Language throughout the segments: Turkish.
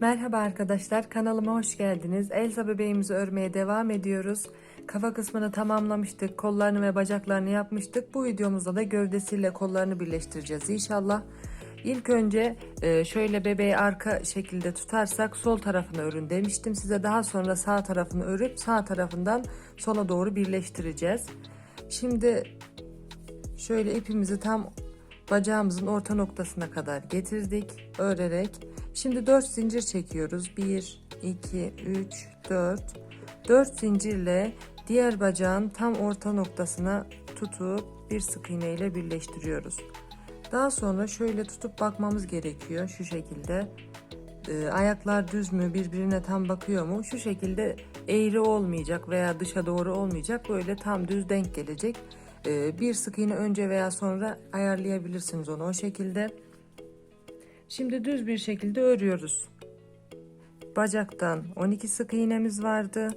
Merhaba arkadaşlar kanalıma hoş geldiniz. Elsa bebeğimizi örmeye devam ediyoruz. Kafa kısmını tamamlamıştık. Kollarını ve bacaklarını yapmıştık. Bu videomuzda da gövdesiyle kollarını birleştireceğiz inşallah. İlk önce e, şöyle bebeği arka şekilde tutarsak sol tarafını örün demiştim size. Daha sonra sağ tarafını örüp sağ tarafından sola doğru birleştireceğiz. Şimdi şöyle ipimizi tam bacağımızın orta noktasına kadar getirdik örerek. Şimdi 4 zincir çekiyoruz. 1, 2, 3, 4. 4 zincirle diğer bacağın tam orta noktasına tutup bir sık iğne ile birleştiriyoruz. Daha sonra şöyle tutup bakmamız gerekiyor şu şekilde. Ee, ayaklar düz mü birbirine tam bakıyor mu? Şu şekilde eğri olmayacak veya dışa doğru olmayacak. Böyle tam düz denk gelecek. Ee, bir sık iğne önce veya sonra ayarlayabilirsiniz onu o şekilde. Şimdi düz bir şekilde örüyoruz. Bacaktan 12 sık iğnemiz vardı.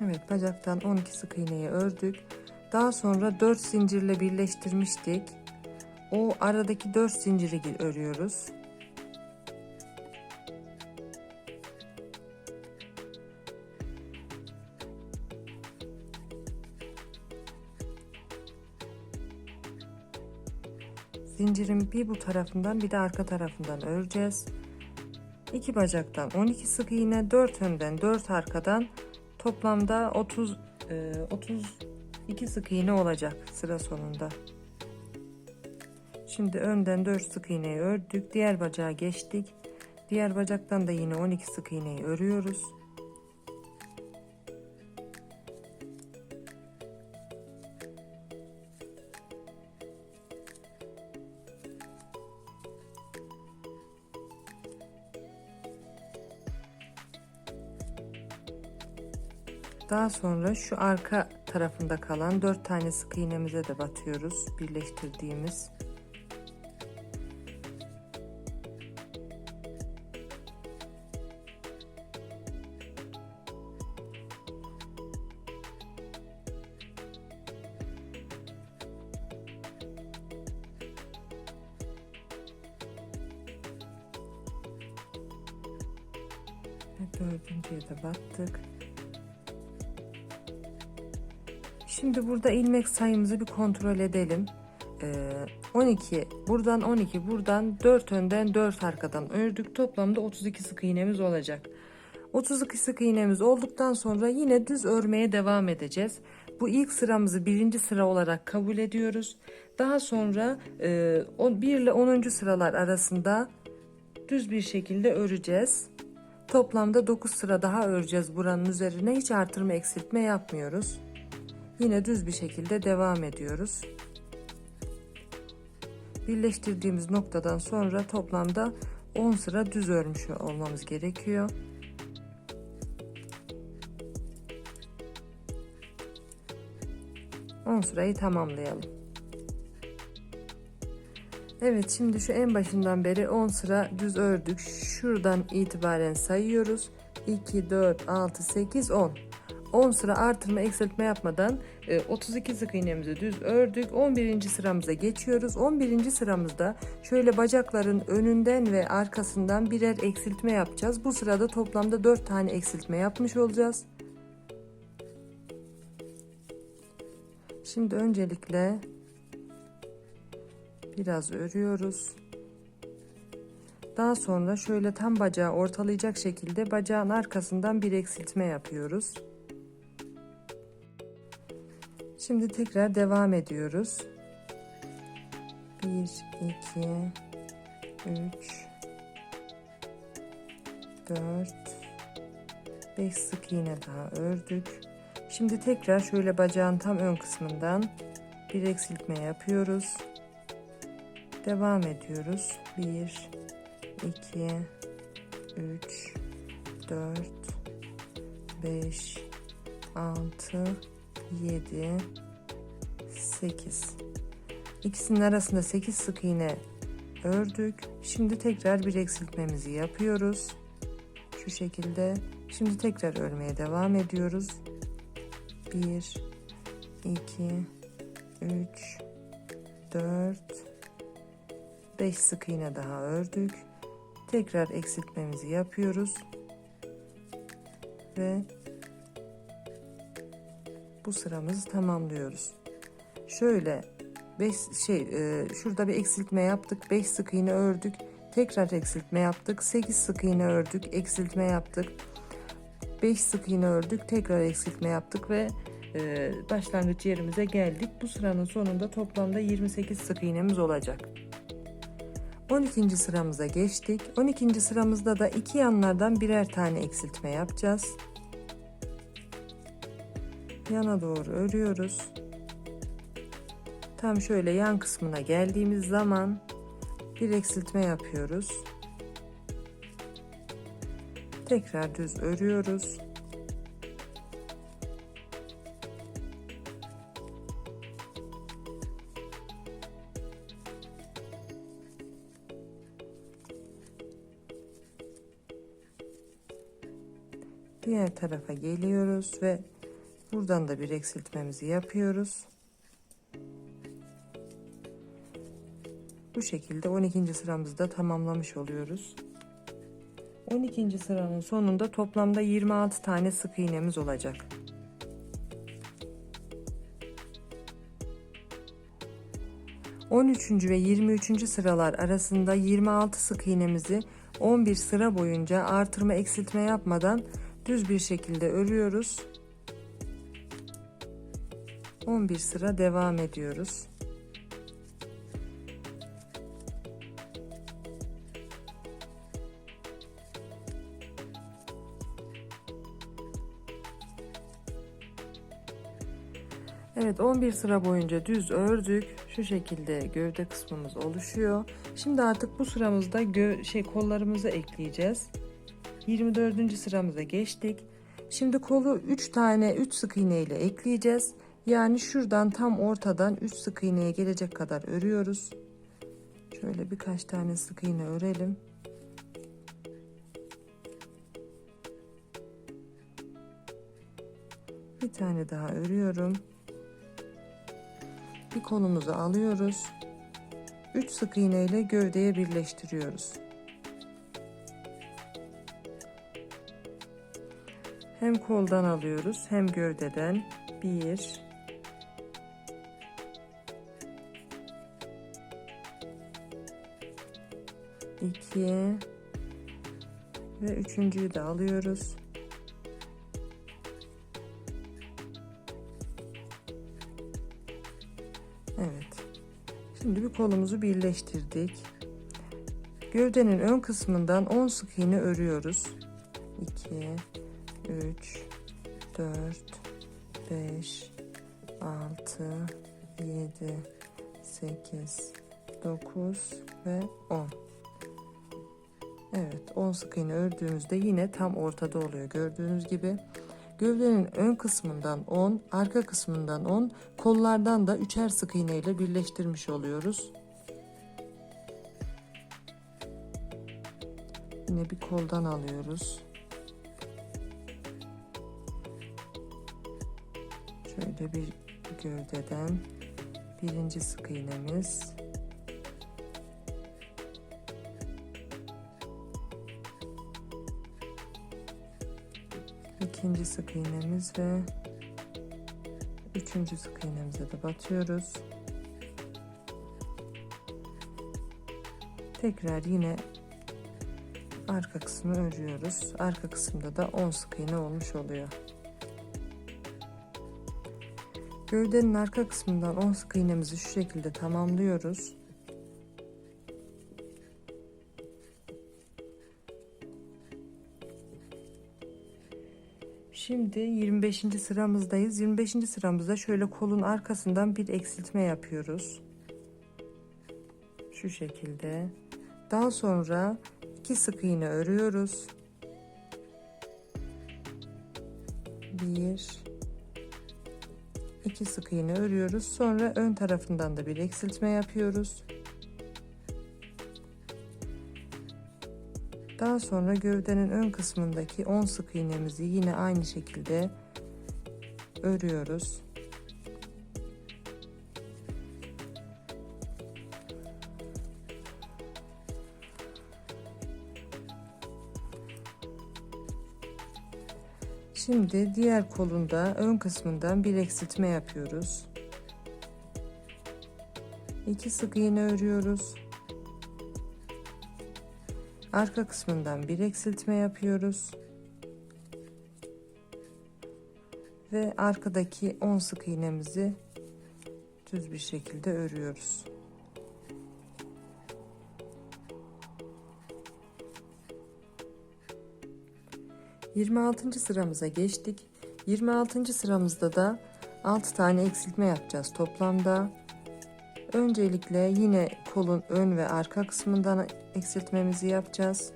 Evet bacaktan 12 sık iğneyi ördük. Daha sonra 4 zincirle birleştirmiştik. O aradaki 4 zinciri örüyoruz. Zincirin bir bu tarafından bir de arka tarafından öreceğiz. İki bacaktan 12 sık iğne, 4 önden 4 arkadan toplamda 30 e, 32 sık iğne olacak sıra sonunda. Şimdi önden 4 sık iğneyi ördük. Diğer bacağa geçtik. Diğer bacaktan da yine 12 sık iğneyi örüyoruz. Daha sonra şu arka tarafında kalan 4 tane sık iğnemize de batıyoruz. Birleştirdiğimiz. Burada ilmek sayımızı bir kontrol edelim. Ee, 12 buradan 12 buradan 4 önden 4 arkadan ördük toplamda 32 sık iğnemiz olacak. 32 sık iğnemiz olduktan sonra yine düz örmeye devam edeceğiz. Bu ilk sıramızı birinci sıra olarak kabul ediyoruz. Daha sonra e, 1 ile 10. sıralar arasında düz bir şekilde öreceğiz. Toplamda 9 sıra daha öreceğiz buranın üzerine. Hiç artırma eksiltme yapmıyoruz Yine düz bir şekilde devam ediyoruz. Birleştirdiğimiz noktadan sonra toplamda 10 sıra düz örmüş olmamız gerekiyor. On sırayı tamamlayalım. Evet şimdi şu en başından beri 10 sıra düz ördük. Şuradan itibaren sayıyoruz. 2, 4, 6, 8, 10. 10 sıra artırma eksiltme yapmadan 32 e, sık iğnemizi düz ördük. 11. sıramıza geçiyoruz. 11. sıramızda şöyle bacakların önünden ve arkasından birer eksiltme yapacağız. Bu sırada toplamda 4 tane eksiltme yapmış olacağız. Şimdi öncelikle biraz örüyoruz. Daha sonra şöyle tam bacağı ortalayacak şekilde bacağın arkasından bir eksiltme yapıyoruz. Şimdi tekrar devam ediyoruz. 1 2 3 4 5 sık iğne daha ördük. Şimdi tekrar şöyle bacağın tam ön kısmından bir eksiltme yapıyoruz. Devam ediyoruz. 1 2 3 4 5 6 7 8 ikisinin arasında 8 sık iğne ördük. Şimdi tekrar bir eksiltmemizi yapıyoruz. Şu şekilde. Şimdi tekrar örmeye devam ediyoruz. 1 2 3 4 5 sık iğne daha ördük. Tekrar eksiltmemizi yapıyoruz. Ve bu sıramızı tamamlıyoruz. Şöyle 5 şey e, şurada bir eksiltme yaptık. 5 sık iğne ördük. Tekrar eksiltme yaptık. 8 sık iğne ördük. Eksiltme yaptık. 5 sık iğne ördük. Tekrar eksiltme yaptık ve e, başlangıç yerimize geldik. Bu sıranın sonunda toplamda 28 sık iğnemiz olacak. 12. sıramıza geçtik. 12. sıramızda da iki yanlardan birer tane eksiltme yapacağız. Yana doğru örüyoruz. Tam şöyle yan kısmına geldiğimiz zaman bir eksiltme yapıyoruz. Tekrar düz örüyoruz. Diğer tarafa geliyoruz ve buradan da bir eksiltmemizi yapıyoruz. Bu şekilde 12. sıramızı da tamamlamış oluyoruz. 12. sıranın sonunda toplamda 26 tane sık iğnemiz olacak. On üçüncü ve 23. sıralar arasında 26 sık iğnemizi 11 sıra boyunca artırma eksiltme yapmadan düz bir şekilde örüyoruz. 11 sıra devam ediyoruz. Evet 11 sıra boyunca düz ördük. Şu şekilde gövde kısmımız oluşuyor. Şimdi artık bu sıramızda şey kollarımızı ekleyeceğiz. 24. sıramıza geçtik. Şimdi kolu 3 tane 3 sık iğne ile ekleyeceğiz. Yani şuradan tam ortadan 3 sık iğneye gelecek kadar örüyoruz. Şöyle birkaç tane sık iğne örelim. Bir tane daha örüyorum. Bir kolumuzu alıyoruz. 3 sık iğne ile gövdeye birleştiriyoruz. Hem koldan alıyoruz hem gövdeden. 1 2 ve üçüncüyü de alıyoruz. Evet. Şimdi bir kolumuzu birleştirdik. Gövdenin ön kısmından 10 sık iğne örüyoruz. 2 3 4 5 6 7 8 9 ve 10 Evet 10 sık iğne ördüğümüzde yine tam ortada oluyor gördüğünüz gibi. Gövdenin ön kısmından 10 arka kısmından 10 kollardan da üçer sık iğne ile birleştirmiş oluyoruz. Yine bir koldan alıyoruz. Şöyle bir gövdeden birinci sık iğnemiz ikinci sık iğnemiz ve üçüncü sık iğnemize de batıyoruz. Tekrar yine arka kısmı örüyoruz. Arka kısımda da 10 sık iğne olmuş oluyor. Gövdenin arka kısmından 10 sık iğnemizi şu şekilde tamamlıyoruz. Şimdi 25. sıramızdayız. 25. sıramızda şöyle kolun arkasından bir eksiltme yapıyoruz. Şu şekilde. Daha sonra iki sık iğne örüyoruz. Bir 2 sık iğne örüyoruz. Sonra ön tarafından da bir eksiltme yapıyoruz. Daha sonra gövdenin ön kısmındaki 10 sık iğnemizi yine aynı şekilde örüyoruz. Şimdi diğer kolunda ön kısmından bir eksiltme yapıyoruz. 2 sık iğne örüyoruz. Arka kısmından bir eksiltme yapıyoruz. Ve arkadaki 10 sık iğnemizi düz bir şekilde örüyoruz. Yirmi altıncı sıramıza geçtik. 26. sıramızda da 6 tane eksiltme yapacağız toplamda. Öncelikle yine kolun ön ve arka kısmından eksiltmemizi yapacağız.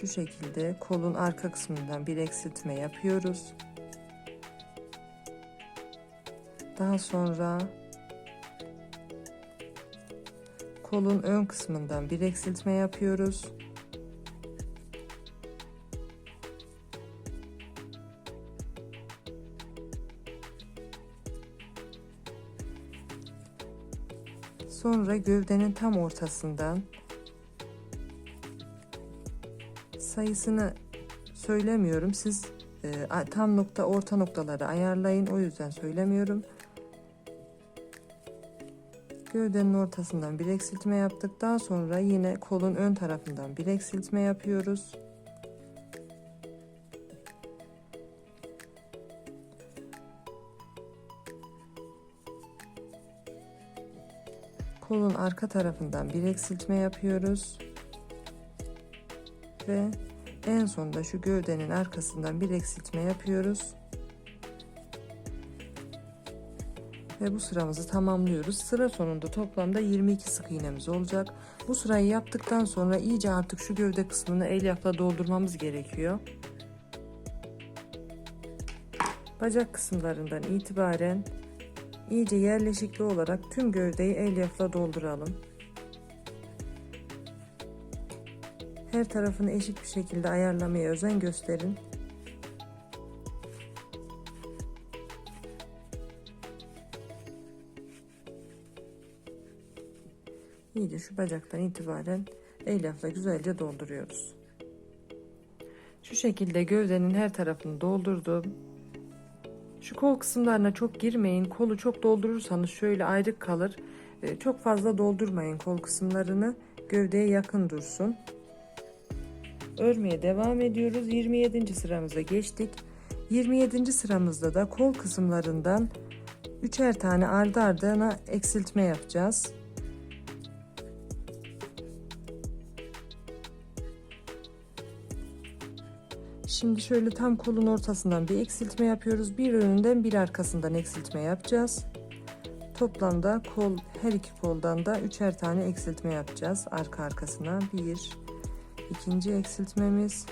Şu şekilde kolun arka kısmından bir eksiltme yapıyoruz. Daha sonra kolun ön kısmından bir eksiltme yapıyoruz. Sonra gövdenin tam ortasından sayısını söylemiyorum. Siz e, tam nokta orta noktaları ayarlayın. O yüzden söylemiyorum. Gövdenin ortasından bir eksiltme yaptık. Daha sonra yine kolun ön tarafından bir eksiltme yapıyoruz. Kolun arka tarafından bir eksiltme yapıyoruz. Ve en sonunda şu gövdenin arkasından bir eksiltme yapıyoruz. Ve bu sıramızı tamamlıyoruz. Sıra sonunda toplamda 22 sık iğnemiz olacak. Bu sırayı yaptıktan sonra iyice artık şu gövde kısmını elyafla doldurmamız gerekiyor. Bacak kısımlarından itibaren iyice yerleşikli olarak tüm gövdeyi elyafla dolduralım. Her tarafını eşit bir şekilde ayarlamaya özen gösterin. İyice şu bacaktan itibaren elyafla güzelce dolduruyoruz. Şu şekilde gövdenin her tarafını doldurdum. Şu kol kısımlarına çok girmeyin. Kolu çok doldurursanız şöyle ayrık kalır. Ee, çok fazla doldurmayın kol kısımlarını. Gövdeye yakın dursun. Örmeye devam ediyoruz. 27. sıramıza geçtik. 27. sıramızda da kol kısımlarından üçer tane ardı ardına eksiltme yapacağız. Şimdi şöyle tam kolun ortasından bir eksiltme yapıyoruz. Bir önünden bir arkasından eksiltme yapacağız. Toplamda kol her iki koldan da üçer tane eksiltme yapacağız. Arka arkasına bir, ikinci eksiltmemiz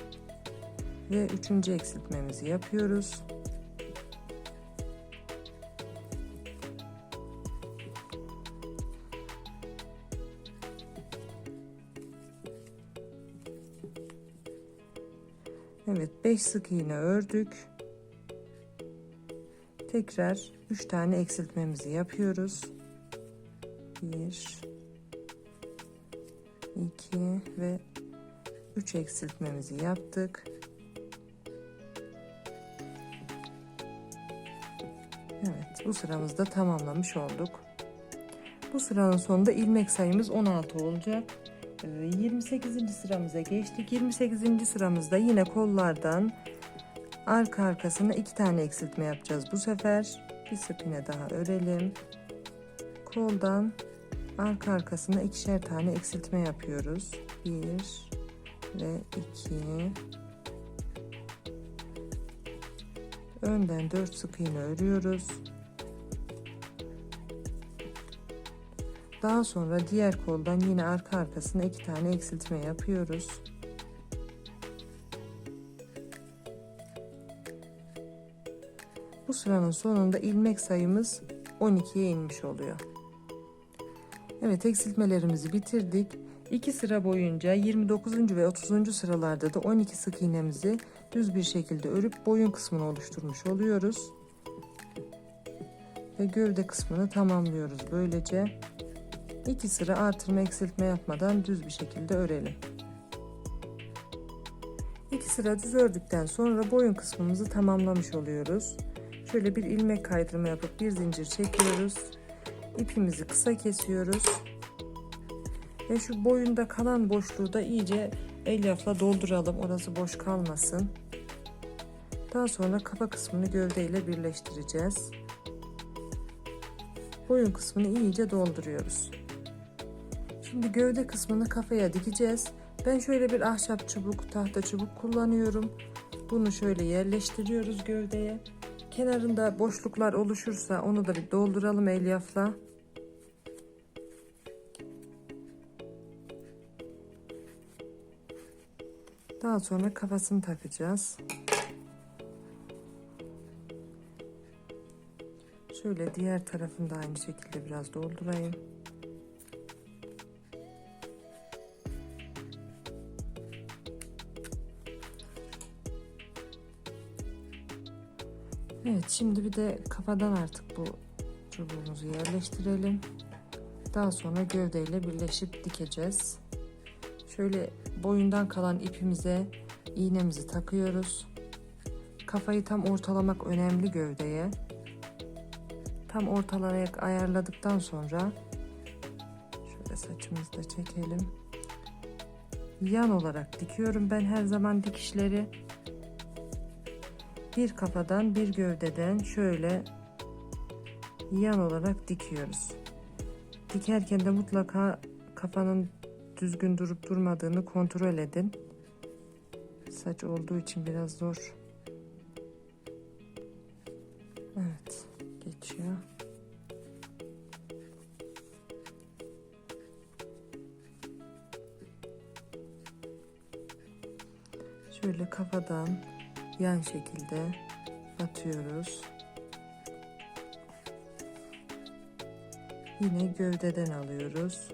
ve üçüncü eksiltmemizi yapıyoruz. 5 sık iğne ördük. Tekrar 3 tane eksiltmemizi yapıyoruz. 1 2 ve 3 eksiltmemizi yaptık. Evet bu sıramızda tamamlamış olduk. Bu sıranın sonunda ilmek sayımız 16 olacak. 28. Ee, sıramıza geçtik. 28. sıramızda yine kollardan arka arkasına iki tane eksiltme yapacağız bu sefer. Bir sık iğne daha örelim. Koldan arka arkasına ikişer tane eksiltme yapıyoruz. Bir ve iki. Önden dört sık iğne örüyoruz. Daha sonra diğer koldan yine arka arkasına iki tane eksiltme yapıyoruz. Bu sıranın sonunda ilmek sayımız 12'ye inmiş oluyor. Evet eksiltmelerimizi bitirdik. 2 sıra boyunca 29. ve 30. sıralarda da 12 sık iğnemizi düz bir şekilde örüp boyun kısmını oluşturmuş oluyoruz. Ve gövde kısmını tamamlıyoruz böylece. 2 sıra artırma eksiltme yapmadan düz bir şekilde örelim. 2 sıra düz ördükten sonra boyun kısmımızı tamamlamış oluyoruz. Şöyle bir ilmek kaydırma yapıp bir zincir çekiyoruz. İpimizi kısa kesiyoruz. Ve şu boyunda kalan boşluğu da iyice elyafla dolduralım. Orası boş kalmasın. Daha sonra kafa kısmını gövde ile birleştireceğiz. Boyun kısmını iyice dolduruyoruz. Şimdi gövde kısmını kafaya dikeceğiz. Ben şöyle bir ahşap çubuk, tahta çubuk kullanıyorum. Bunu şöyle yerleştiriyoruz gövdeye. Kenarında boşluklar oluşursa onu da bir dolduralım elyafla. Daha sonra kafasını takacağız. Şöyle diğer tarafını da aynı şekilde biraz doldurayım. Evet şimdi bir de kafadan artık bu çubuğumuzu yerleştirelim. Daha sonra gövdeyle birleşip dikeceğiz. Şöyle boyundan kalan ipimize iğnemizi takıyoruz. Kafayı tam ortalamak önemli gövdeye. Tam ortalayarak ayarladıktan sonra şöyle saçımızı da çekelim. Yan olarak dikiyorum ben her zaman dikişleri. Bir kafadan bir gövdeden şöyle yan olarak dikiyoruz. Dikerken de mutlaka kafanın düzgün durup durmadığını kontrol edin. Saç olduğu için biraz zor. Evet, geçiyor. Şöyle kafadan yan şekilde batıyoruz. Yine gövdeden alıyoruz.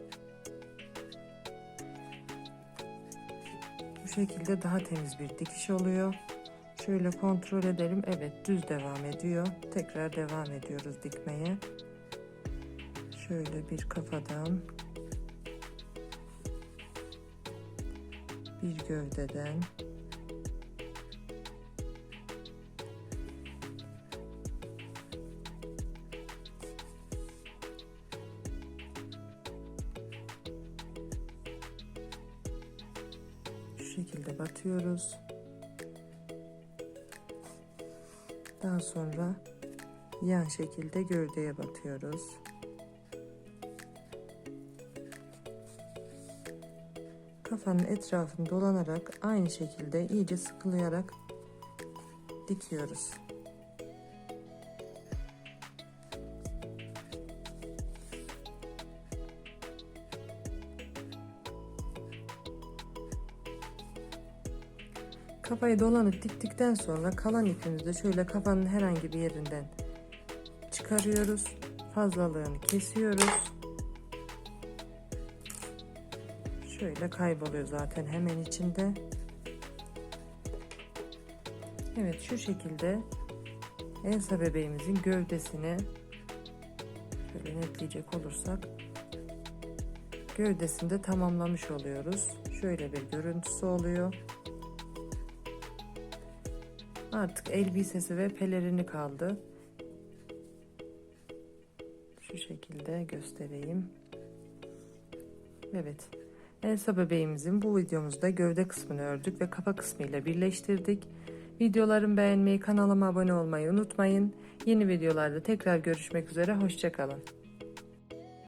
Bu şekilde daha temiz bir dikiş oluyor. Şöyle kontrol edelim. Evet düz devam ediyor. Tekrar devam ediyoruz dikmeye. Şöyle bir kafadan bir gövdeden batıyoruz. Daha sonra yan şekilde gövdeye batıyoruz. Kafanın etrafını dolanarak aynı şekilde iyice sıkılayarak dikiyoruz. Kafayı dolanıp diktikten sonra kalan ipimizi de şöyle kafanın herhangi bir yerinden çıkarıyoruz. Fazlalığını kesiyoruz. Şöyle kayboluyor zaten hemen içinde. Evet şu şekilde Elsa bebeğimizin gövdesini şöyle netleyecek olursak gövdesini de tamamlamış oluyoruz. Şöyle bir görüntüsü oluyor. Artık elbisesi ve pelerini kaldı. Şu şekilde göstereyim. Evet. Elsa bebeğimizin bu videomuzda gövde kısmını ördük ve kafa kısmıyla birleştirdik. Videolarımı beğenmeyi, kanalıma abone olmayı unutmayın. Yeni videolarda tekrar görüşmek üzere. Hoşçakalın.